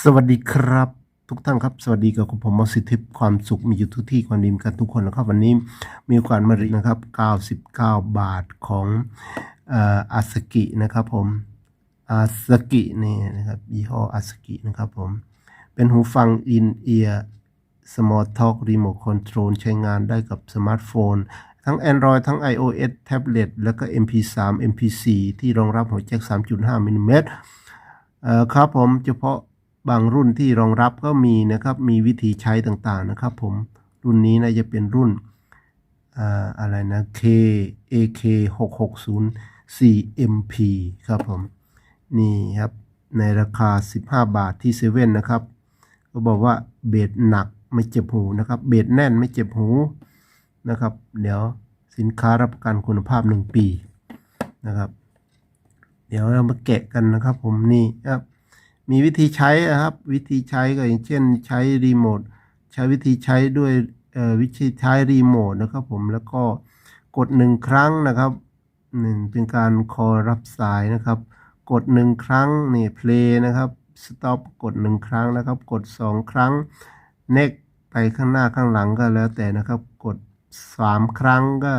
สวัสดีครับ ทุกท่านครับ สวัสดีกับผมมอสิทธิพความสุขมีอยู่ทุกที่ความดีมกันทุกคนนะครับ วันนี้มีโอกาสมารีนะครับ 99 บาทของอาสกินะครับผมอาสกินี่นะครับยี่ห้ออาสกินะครับผม เป็นหูฟัง in ear small talk remote control ใช้งานได้กับสมาร์ทโฟน ทั้ง Android ทั้ง iOS แท็บเล็ตแล้วก็ MP3 MP4 ที่รองรับหัวแจ็ค3.5มิลลิเมตรครับผมเฉพาะ บางรุ่นที่รองรับก็มีนะครับ มีวิธีใช้ต่างๆนะครับ ผมรุ่นนี้นะจะเป็นรุ่นอ่าอะไรนะ K AK 660 4MP ครับผม นี่ครับ ในราคา 15 บาทที่เซเว่นนะครับ ก็บอกว่าเบสหนักไม่เจ็บหูนะครับ เบสแน่นไม่เจ็บหูนะครับ เดี๋ยวสินค้ารับประกันคุณภาพ 1 ปีนะครับ เดี๋ยวเรามาแกะกันนะครับผมนี่ครับ มีวิธีใช้นะครับ วิธีใช้ก็อย่างเช่นใช้รีโมทใช้วิธีใช้ด้วยวิธีใช้รีโมทนะครับผมแล้วก็กดหนึ่งครั้งนะครับหนึ่งเป็นการคอรับสายนะครับ กดหนึ่งครั้งนี่เพลย์นะครับสต็อปกดหนึ่งครั้งนะครับ กดสองครั้งเน็กไปข้างหน้าข้างหลังก็แล้วแต่นะครับ กดสามครั้งก็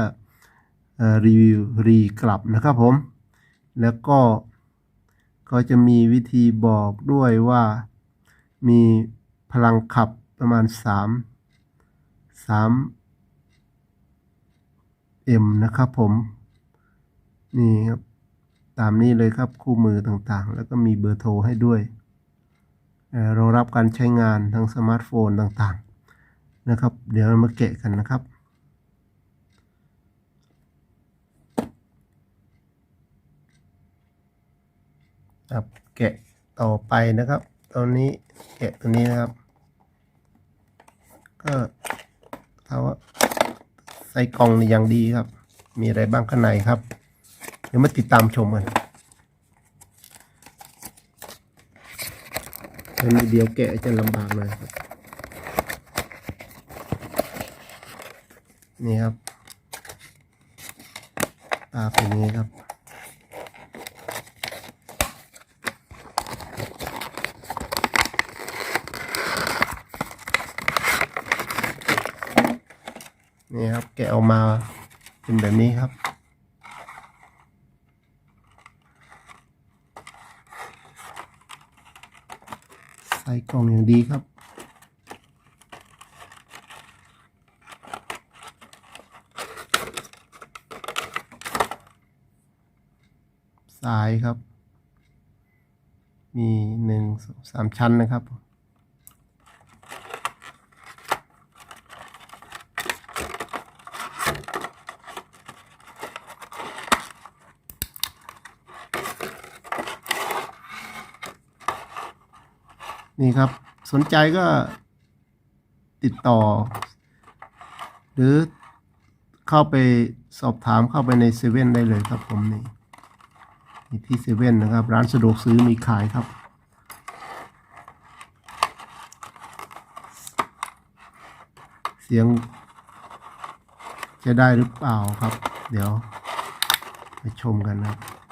รีวิวรีกลับนะครับผม แล้วก็ ก็จะมีวิธีบอกด้วยว่ามีพลังขับประมาณ 3 3 m นะครับผม นี่ครับ ตามนี้เลยครับคู่มือต่างๆ แล้วก็มีเบอร์โทรให้ด้วยรองรับการใช้งานทั้งสมาร์ทโฟนต่างๆ นะครับ เดี๋ยวมาแกะกันนะครับ ครับแกะต่อไปนะครับ ตอนนี้แกะตัวนี้นะครับ ก็ถ้าว่าใส่กล่องอย่างดีครับ มีอะไรบ้างข้างในครับ เดี๋ยวมาติดตามชมกันอันนี้เดียวแกะจะลำบากหน่อยครับ นี่ครับตาเป็นนี้ครับ นี่ครับ แกะออกมาเป็นแบบนี้ครับ ใส่กล่องอย่างดีครับสายครับ มีหนึ่งสองสามชั้นนะครับ นี่ครับ สนใจก็ติดต่อ หรือเข้าไปสอบถามเข้าไปในเซเว่นได้เลยครับผมนี่นที่เซเว่นนะครับ ร้านสะดวกซื้อมีขายครับ เสียง จะได้หรือเปล่าครับ เดี๋ยว ไปชมกันนะครับ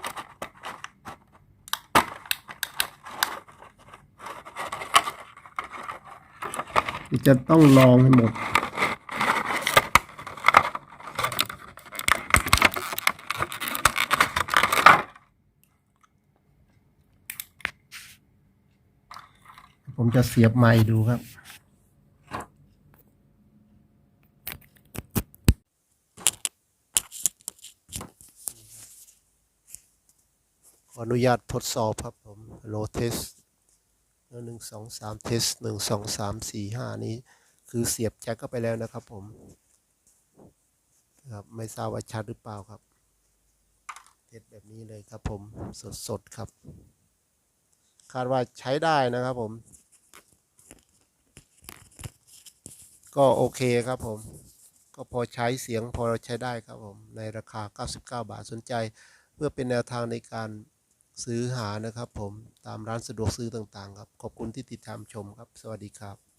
จะต้องลองให้หมด ผมจะเสียบไม้ดูครับขออนุญาตทดสอบครับผมโลเทส หนึ่งสองสามเทสหนึ่งสองสามสี่ห้านี้ คือเสียบแจ็คเข้าไปแล้วนะครับผมครับไม่ทราบว่าชัดหรือเปล่าครับ เทสแบบนี้เลยครับผมสดสดๆครับ คาดว่าใช้ได้นะครับผม ก็โอเคครับผม ก็พอใช้เสียงพอใช้ได้ครับผม ในราคา 99 บาทสนใจ เพื่อเป็นแนวทางในการ ซื้อหานะครับผมตามร้านสะดวกซื้อต่างๆครับ ขอบคุณที่ติดตามชมครับ สวัสดีครับ